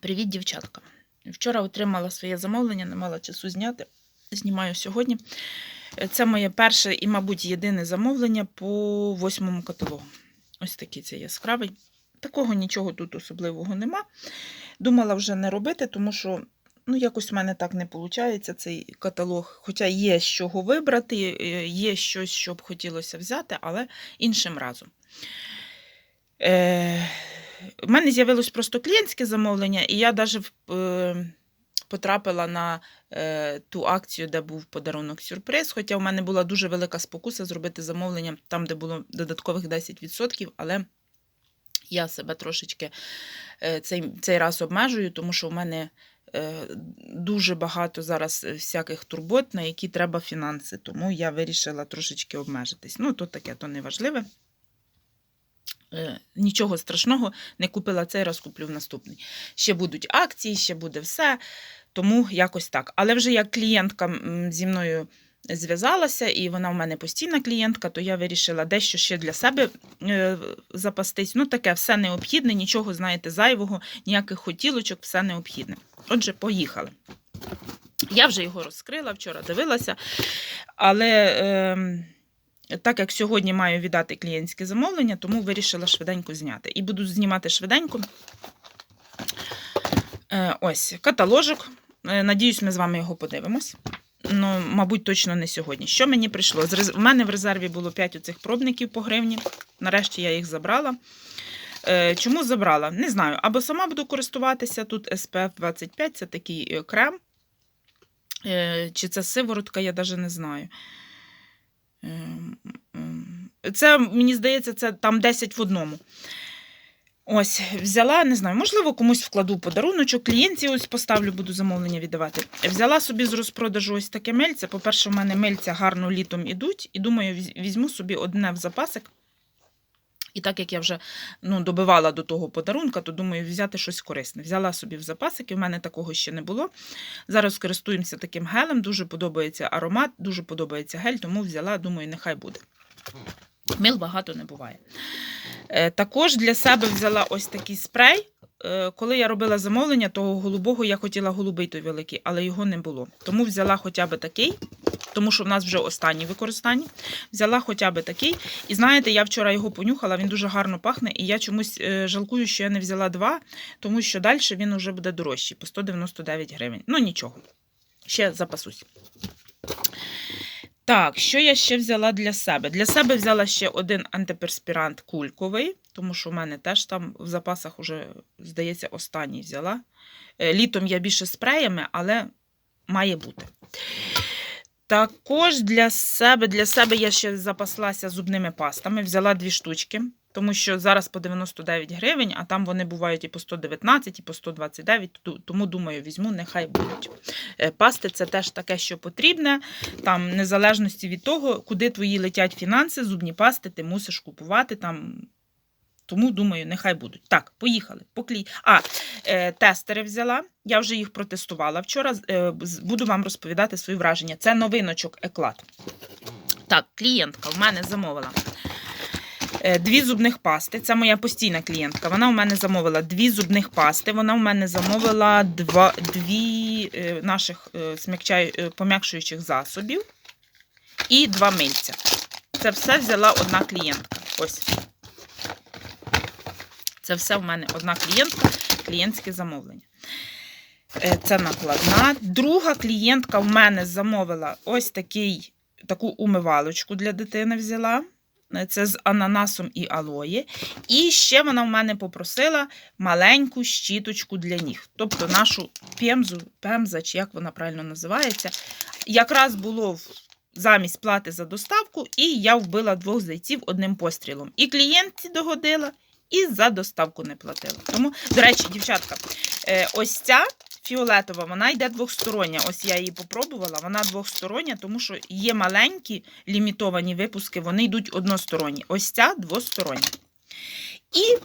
Привіт, дівчатка. Вчора отримала своє замовлення, не мала часу зняти. Знімаю сьогодні. Це моє перше і, мабуть, єдине замовлення по восьмому каталогу. Ось такий це яскравий. Такого нічого тут особливого нема. Думала вже не робити, тому що ну, якось в мене так не виходить цей каталог. Хоча є з чого вибрати, е, є щось, що б хотілося взяти, але іншим разом. Е, у мене з'явилось просто клієнтське замовлення, і я навіть е, потрапила на е, ту акцію, де був подарунок сюрприз. Хоча в мене була дуже велика спокуса зробити замовлення там, де було додаткових 10%, але я себе трошечки е, цей, цей раз обмежую, тому що в мене дуже багато зараз всяких турбот, на які треба фінанси. Тому я вирішила трошечки обмежитись. Ну, то таке, то не важливе. Е, Нічого страшного, не купила цей раз, куплю в наступний. Ще будуть акції, ще буде все. Тому якось так. Але вже як клієнтка зі мною зв'язалася, і вона в мене постійна клієнтка, то я вирішила дещо ще для себе е, запастись. Ну, таке все необхідне, нічого, знаєте, зайвого, ніяких хотілочок, все необхідне. Отже, поїхали. Я вже його розкрила, вчора дивилася, але. Е, так як сьогодні маю віддати клієнтське замовлення, тому вирішила швиденько зняти. І буду знімати швиденько. Е, Ось каталожок. Е, Надіюсь, ми з вами його подивимось. Ну, мабуть, точно не сьогодні. Що мені прийшло? В мене в резерві було 5 оцих пробників по гривні. Нарешті я їх забрала. Е, Чому забрала? Не знаю. Або сама буду користуватися. Тут SPF 25 це такий крем. Чи це сиворотка, я навіть не знаю. Ем, ем, Це, мені здається, це там 10 в одному. Ось, взяла, не знаю, можливо, комусь вкладу подаруночок, клієнтів ось поставлю, буду замовлення віддавати. Взяла собі з розпродажу ось таке мельце. По-перше, в мене мельця гарно літом ідуть, і думаю, візьму собі одне в запасик. І так як я вже ну, добивала до того подарунка, то думаю, взяти щось корисне. Взяла собі в запасики, в мене такого ще не було. Зараз користуємося таким гелем, дуже подобається аромат, дуже подобається гель, тому взяла, думаю, нехай буде. Мил багато не буває. Е, Також для себе взяла ось такий спрей. Е, Коли я робила замовлення, того голубого я хотіла голубий той великий, але його не було. Тому взяла хоча б такий, тому що в нас вже останні використання. Взяла хоча б такий. І знаєте, я вчора його понюхала, він дуже гарно пахне, і я чомусь е, жалкую, що я не взяла два, тому що далі він вже буде дорожчий, по 199 гривень. Ну нічого, ще запасусь. Так, що я ще взяла для себе? Для себе взяла ще один антиперспірант кульковий, тому що в мене теж там в запасах уже, здається, останній взяла. Е, Літом я більше спреями, але має бути. Також для себе, для себе я ще запаслася зубними пастами, взяла дві штучки, тому що зараз по 99 гривень, а там вони бувають і по 119, і по 129, тому думаю, візьму, нехай будуть. Е, Пасти це теж таке, що потрібне. Там, незалежності від того, куди твої летять фінанси, зубні пасти ти мусиш купувати там. Тому, думаю, нехай будуть. Так, поїхали. Поклій. А, е, тестери взяла. Я вже їх протестувала вчора. Е, буду вам розповідати свої враження. Це новиночок еклад. Так, клієнтка в мене замовила. Е, Дві зубних пасти. Це моя постійна клієнтка. Вона у мене замовила дві зубних пасти. Вона у мене замовила два, дві е, наших е, пом'якшуючих засобів і два мильця. Це все взяла одна клієнтка. Ось. Це все в мене одна клієнтка, клієнтське замовлення. Це накладна. Друга клієнтка в мене замовила ось такий, таку умивалочку для дитини взяла. Е, Це з ананасом і алої. І ще вона в мене попросила маленьку щіточку для ніг. Тобто нашу пемзу, пемза, чи як вона правильно називається, якраз було замість плати за доставку, і я вбила двох зайців одним пострілом. І клієнтці догодила, і за доставку не платила. Тому, до речі, дівчатка, е, ось ця фіолетова, вона йде двохстороння. Ось я її попробувала, вона двохстороння, тому що є маленькі лімітовані випуски, вони йдуть односторонні. Ось ця двостороння. І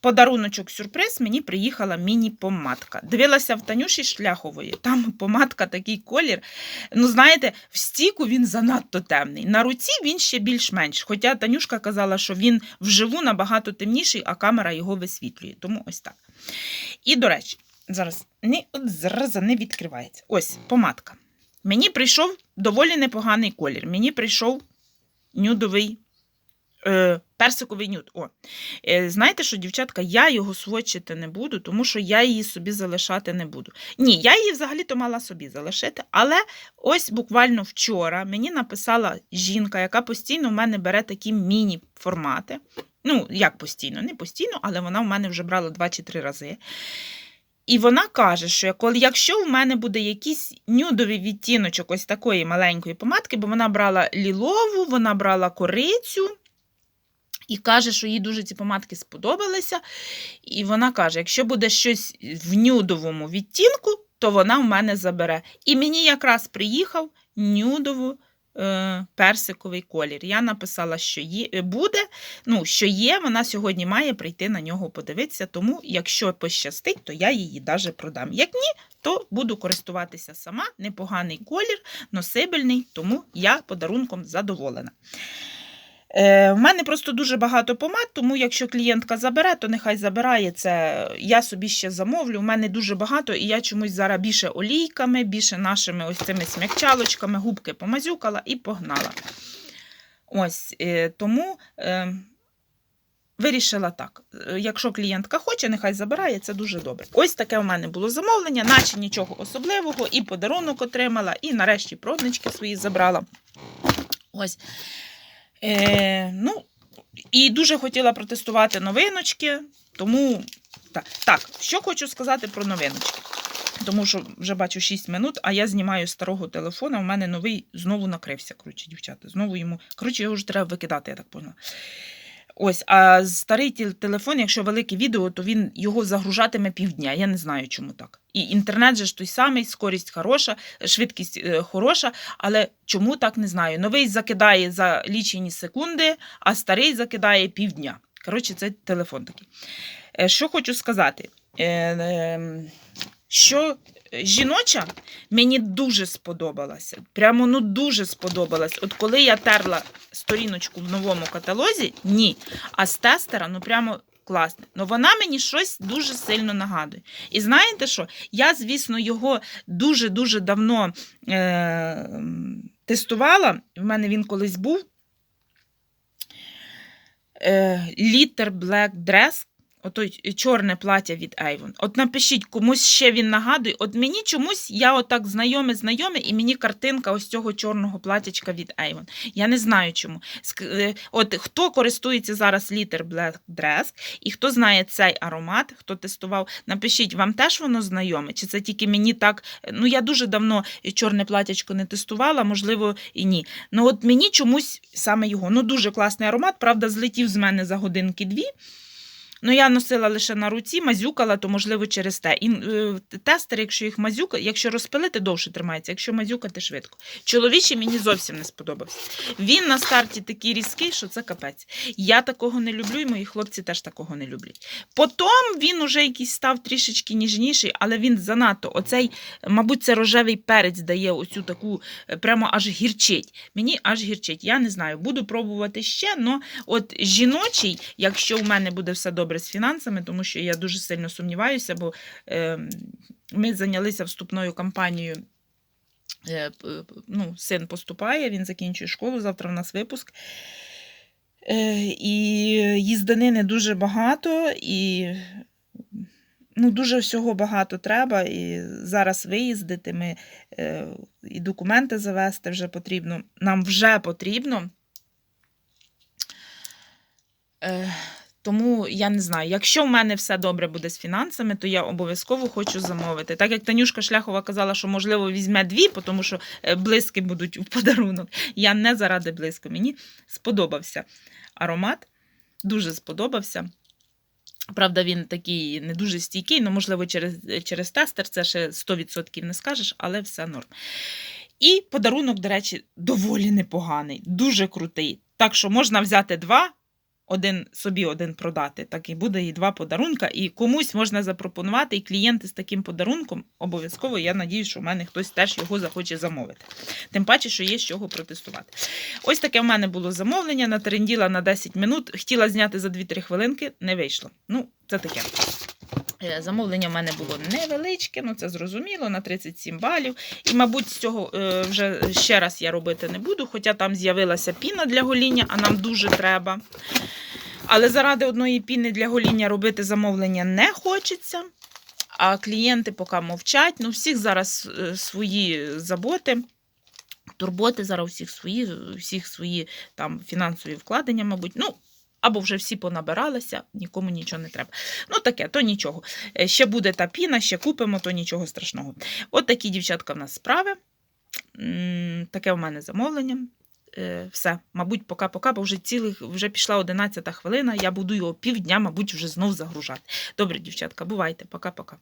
подаруночок сюрприз мені приїхала міні-помадка. Дивилася в Танюші Шляхової. Там помадка такий колір. Ну, знаєте, в стіку він занадто темний. На руці він ще більш-менш. Хоча Танюшка казала, що він вживу набагато темніший, а камера його висвітлює. Тому ось так. І, до речі, Зараз не, от зараза не відкривається. Ось помадка. Мені прийшов доволі непоганий колір. Мені прийшов нюдовий е, персиковий нюд. О. Е, знаєте що, дівчатка, я його сводчити не буду, тому що я її собі залишати не буду. Ні, я її взагалі-то мала собі залишити, але ось буквально вчора мені написала жінка, яка постійно в мене бере такі міні-формати. Ну, як постійно, не постійно, але вона в мене вже брала 2 чи 3 рази. І вона каже, що якщо в мене буде якийсь нюдовий відтіночок ось такої маленької помадки, бо вона брала лілову, вона брала корицю, і каже, що їй дуже ці помадки сподобалися. І вона каже: якщо буде щось в нюдовому відтінку, то вона в мене забере. І мені якраз приїхав нюдово е, персиковий колір. Я написала, що є, буде, ну, що є, вона сьогодні має прийти на нього подивитися. Тому, якщо пощастить, то я її даже продам. Як ні, то буду користуватися сама. Непоганий колір, носибельний, тому я подарунком задоволена. Е, в мене просто дуже багато помад, тому якщо клієнтка забере, то нехай забирає це. Я собі ще замовлю. У мене дуже багато, і я чомусь зараз більше олійками, більше нашими ось цими смягчалочками, губки помазюкала і погнала. Ось е, тому е, вирішила так. Е, Якщо клієнтка хоче, нехай забирає, це дуже добре. Ось таке у мене було замовлення, наче нічого особливого, і подарунок отримала, і нарешті проднички свої забрала. Ось. Е, ну, і дуже хотіла протестувати новиночки, тому так, так, що хочу сказати про новиночки. Тому що вже бачу 6 минут, а я знімаю старого телефона. У мене новий знову накрився. Коротше, дівчата. Знову йому. Коротше, його вже треба викидати, я так поняла. Ось, а старий телефон, якщо велике відео, то він його загружатиме півдня. Я не знаю, чому так. І інтернет же ж той самий, скорість хороша, швидкість е, хороша, але чому так не знаю. Новий закидає за лічені секунди, а старий закидає півдня. Коротше, це телефон такий. Е, Що хочу сказати? Е, е, Що жіноча мені дуже сподобалася. Прямо ну дуже сподобалась. От коли я терла сторіночку в новому каталозі, ні. А з тестера, ну прямо класне. Ну вона мені щось дуже сильно нагадує. І знаєте що? Я, звісно, його дуже-дуже давно е- тестувала. В мене він колись був. Е, Літер Black Dress. Ото чорне плаття від Avon. От напишіть, комусь ще він нагадує. От мені чомусь я отак знайоме, знайоме, і мені картинка ось цього чорного платячка від Avon. Я не знаю чому. Е, От хто користується зараз літер Black Dress, і хто знає цей аромат, хто тестував, напишіть, вам теж воно знайоме? Чи це тільки мені так? Ну я дуже давно чорне платячко не тестувала, можливо, і ні. Ну от мені чомусь саме його. Ну дуже класний аромат, правда, злетів з мене за годинки-дві. Ну, я носила лише на руці, мазюкала, то можливо через те. І е, тестер, якщо їх мазюка, якщо розпилити, довше тримається, якщо мазюкати швидко. Чоловічий мені зовсім не сподобався. Він на старті такий різкий, що це капець. Я такого не люблю, і мої хлопці теж такого не люблять. Потім він уже якийсь став трішечки ніжніший, але він занадто. Оцей, мабуть, це рожевий перець дає оцю таку, е, прямо аж гірчить. Мені аж гірчить. Я не знаю, буду пробувати ще, але от жіночий, якщо в мене буде все добре з фінансами, тому що я дуже сильно сумніваюся, бо е, ми зайнялися вступною кампанією. Е, ну, син поступає, він закінчує школу, завтра в нас випуск. Е, і їзданини дуже багато, і ну, дуже всього багато треба. І зараз виїздити ми е, і документи завести вже потрібно. Нам вже потрібно. Тому я не знаю, якщо в мене все добре буде з фінансами, то я обов'язково хочу замовити. Так як Танюшка Шляхова казала, що можливо візьме дві, тому що е, блиски будуть у подарунок. Я не заради блиску. Мені сподобався аромат, дуже сподобався. Правда, він такий не дуже стійкий, ну, можливо, через, через тестер це ще 100% не скажеш, але все норм. І подарунок, до речі, доволі непоганий, дуже крутий. Так що можна взяти два, один собі один продати. Так і буде і два подарунка. І комусь можна запропонувати, і клієнти з таким подарунком обов'язково, я надіюсь, що в мене хтось теж його захоче замовити. Тим паче, що є з чого протестувати. Ось таке в мене було замовлення, натренділа на 10 минут. Хотіла зняти за 2-3 хвилинки, не вийшло. Ну, це таке. Е, Замовлення в мене було невеличке, ну це зрозуміло, на 37 балів. І, мабуть, з цього е, вже ще раз я робити не буду, хоча там з'явилася піна для гоління, а нам дуже треба. Але заради одної піни для гоління робити замовлення не хочеться. А клієнти поки мовчать. Ну, всіх зараз е, свої заботи, турботи, зараз всіх свої, всіх свої там фінансові вкладення, мабуть. Ну, або вже всі понабиралися, нікому нічого не треба. Ну, таке, то нічого. Е, Ще буде та піна, ще купимо, то нічого страшного. От такі дівчатка в нас справи. Таке у мене замовлення. Е, Все, мабуть, пока-пока, бо вже цілих вже пішла 11 хвилина. Я буду його півдня, мабуть, вже знов загружати. Добре, дівчатка, бувайте, пока-пока.